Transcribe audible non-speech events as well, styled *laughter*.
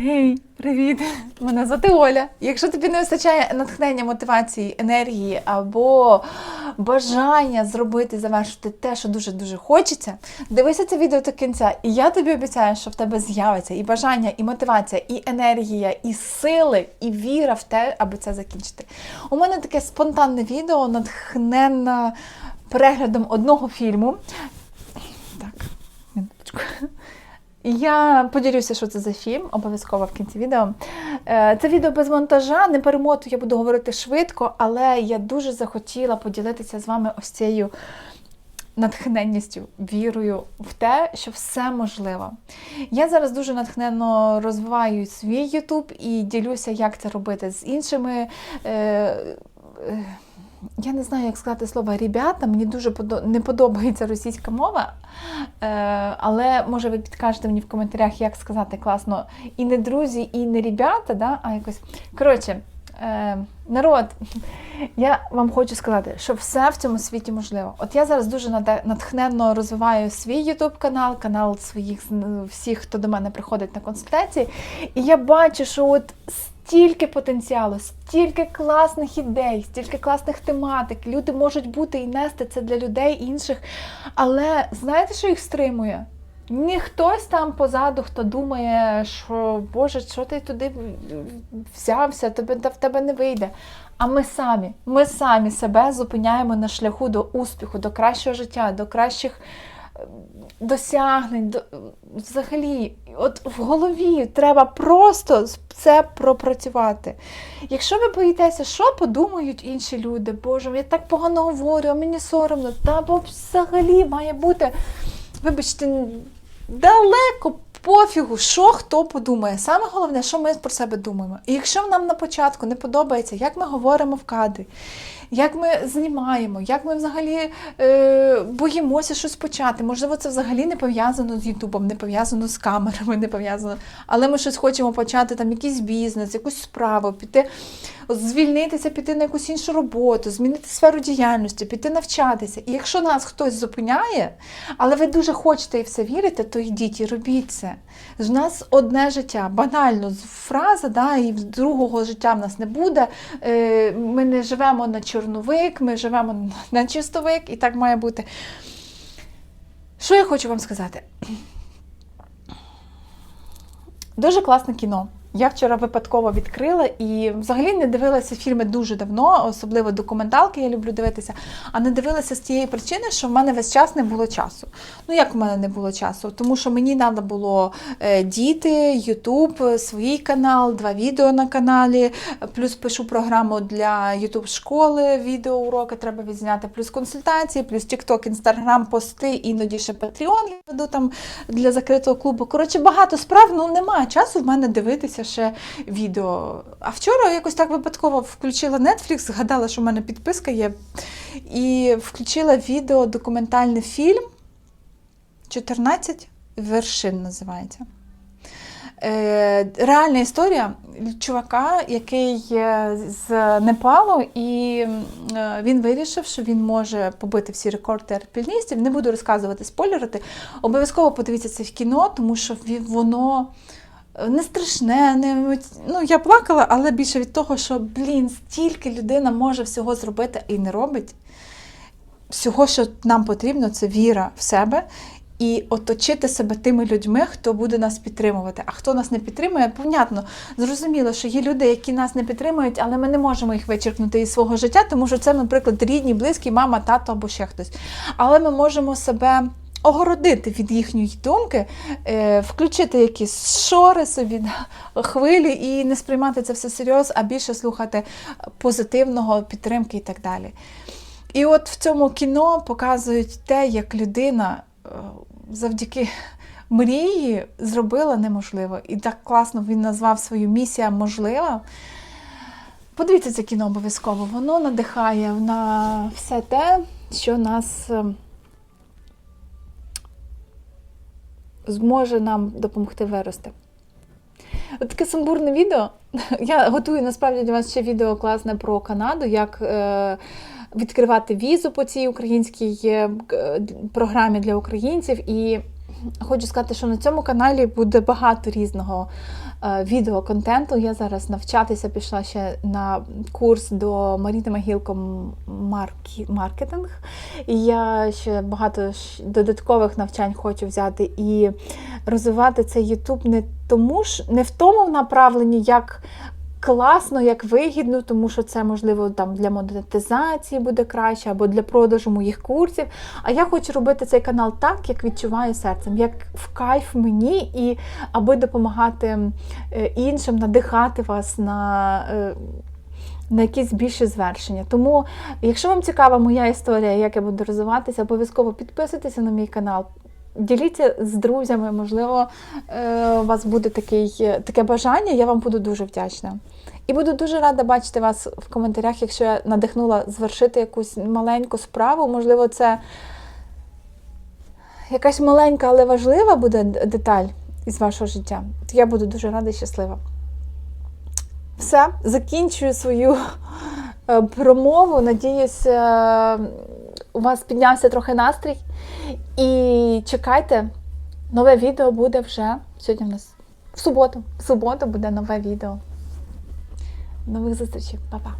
Гей, привіт! Мене звати Оля. Якщо тобі не вистачає натхнення, мотивації, енергії або бажання зробити, завершити те, що дуже-дуже хочеться, дивися це відео до кінця, і я тобі обіцяю, що в тебе з'явиться і бажання, і мотивація, і енергія, і сили, і віра в те, аби це закінчити. У мене таке спонтанне відео, натхненне переглядом одного фільму. Так, минуточку. Я поділюся, що це за фільм, обов'язково в кінці відео. Е, Це відео без монтажа, не перемоту, я буду говорити швидко, але я дуже захотіла поділитися з вами ось цією натхненністю, вірою в те, що все можливо. Я зараз дуже натхненно розвиваю свій YouTube і ділюся, як це робити з іншими. Е, е, я не знаю, як сказати слово ребята, мені дуже не подобається російська мова, е, але може ви підкажете мені в коментарях, як сказати класно і не друзі, і не ребята, да? а якось. Коротше, е, народ, *laughs* я вам хочу сказати, що все в цьому світі можливо. От я зараз дуже натхненно розвиваю свій YouTube канал, канал своїх всіх, хто до мене приходить на консультації, і я бачу, що от стільки потенціалу, стільки класних ідей, стільки класних тематик. Люди можуть бути і нести це для людей інших. Але знаєте, що їх стримує? Не хтось там позаду, хто думає, що Боже, що ти туди взявся, тебе в тебе не вийде. А ми самі, ми самі себе зупиняємо на шляху до успіху, до кращого життя, до кращих досягнень. До... Взагалі, от в голові треба просто це пропрацювати. Якщо ви боїтеся, що подумають інші люди, Боже, я так погано говорю, а мені соромно, та бо взагалі має бути, вибачте, далеко пофігу, що хто подумає. Саме головне, що ми про себе думаємо. І якщо нам на початку не подобається, як ми говоримо в кадрі, як ми знімаємо, як ми взагалі е, боїмося щось почати. Можливо, це взагалі не пов'язано з Ютубом, не пов'язано з камерами, не пов'язано. Але ми щось хочемо почати, там якийсь бізнес, якусь справу, піти, звільнитися, піти на якусь іншу роботу, змінити сферу діяльності, піти навчатися. І якщо нас хтось зупиняє, але ви дуже хочете і все вірите, то йдіть і робіть це. В нас одне життя, банально фраза, да, і другого життя в нас не буде. Е, Ми не живемо на чорновик, ми живемо на чистовик, і так має бути. Що я хочу вам сказати? Дуже класне кіно. Я вчора випадково відкрила і взагалі не дивилася фільми дуже давно, особливо документалки я люблю дивитися, а не дивилася з тієї причини, що в мене весь час не було часу. Ну як в мене не було часу? Тому що мені треба було е, діти, Ютуб, свій канал, два відео на каналі, плюс пишу програму для Ютуб школи, відеоуроки треба відзняти, плюс консультації, плюс TikTok, Instagram, пости, іноді ще я веду там для закритого клубу. Коротше, багато справ, ну немає часу в мене дивитися ще відео. А вчора якось так випадково включила Netflix, згадала, що в мене підписка є, і включила відео, документальний фільм 14 вершин називається. Е, Реальна історія чувака, який з Непалу, і е, він вирішив, що він може побити всі рекорди альпіністів. Не буду розказувати, спойлерити. Обов'язково подивіться це в кіно, тому що воно не страшне, не ну я плакала, але більше від того, що блін, стільки людина може всього зробити і не робить. Всього, що нам потрібно, це віра в себе і оточити себе тими людьми, хто буде нас підтримувати. А хто нас не підтримує, понятно, зрозуміло, що є люди, які нас не підтримують, але ми не можемо їх вичеркнути із свого життя, тому що це, наприклад, рідні, близькі, мама, тато або ще хтось. Але ми можемо себе. Огородити від їхньої думки, е, включити якісь шори собі, хвилі і не сприймати це все серйозно, а більше слухати позитивного підтримки і так далі. І от в цьому кіно показують те, як людина е, завдяки мрії зробила неможливо. І так класно він назвав свою місія можлива. Подивіться це кіно обов'язково. Воно надихає на все те, що нас зможе нам допомогти вирости. Таке сумбурне відео. *laughs* Я готую насправді для вас ще відео класне про Канаду, як е, відкривати візу по цій українській е, програмі для українців. І хочу сказати, що на цьому каналі буде багато різного е, відеоконтенту. Я зараз навчатися пішла ще на курс до Маріни Могілко маркі, маркетинг. І я ще багато додаткових навчань хочу взяти і розвивати цей YouTube не тому ж, не в тому направленні, як класно, як вигідно, тому що це можливо там для монетизації буде краще або для продажу моїх курсів. А я хочу робити цей канал так, як відчуваю серцем, як в кайф мені, і аби допомагати е, іншим, надихати вас на. е, На якісь більші звершення. Тому, якщо вам цікава моя історія, як я буду розвиватися, обов'язково підписуйтеся на мій канал, діліться з друзями, можливо, е, у вас буде такий, таке бажання, я вам буду дуже вдячна. І буду дуже рада бачити вас в коментарях, якщо я надихнула звершити якусь маленьку справу. Можливо, це якась маленька, але важлива буде деталь із вашого життя. То я буду дуже рада і щаслива. Все, закінчую свою е, промову. Надіюсь, е, у вас піднявся трохи настрій. І чекайте, нове відео буде вже сьогодні в нас в суботу. В суботу буде нове відео. Нових зустрічей, Па-па.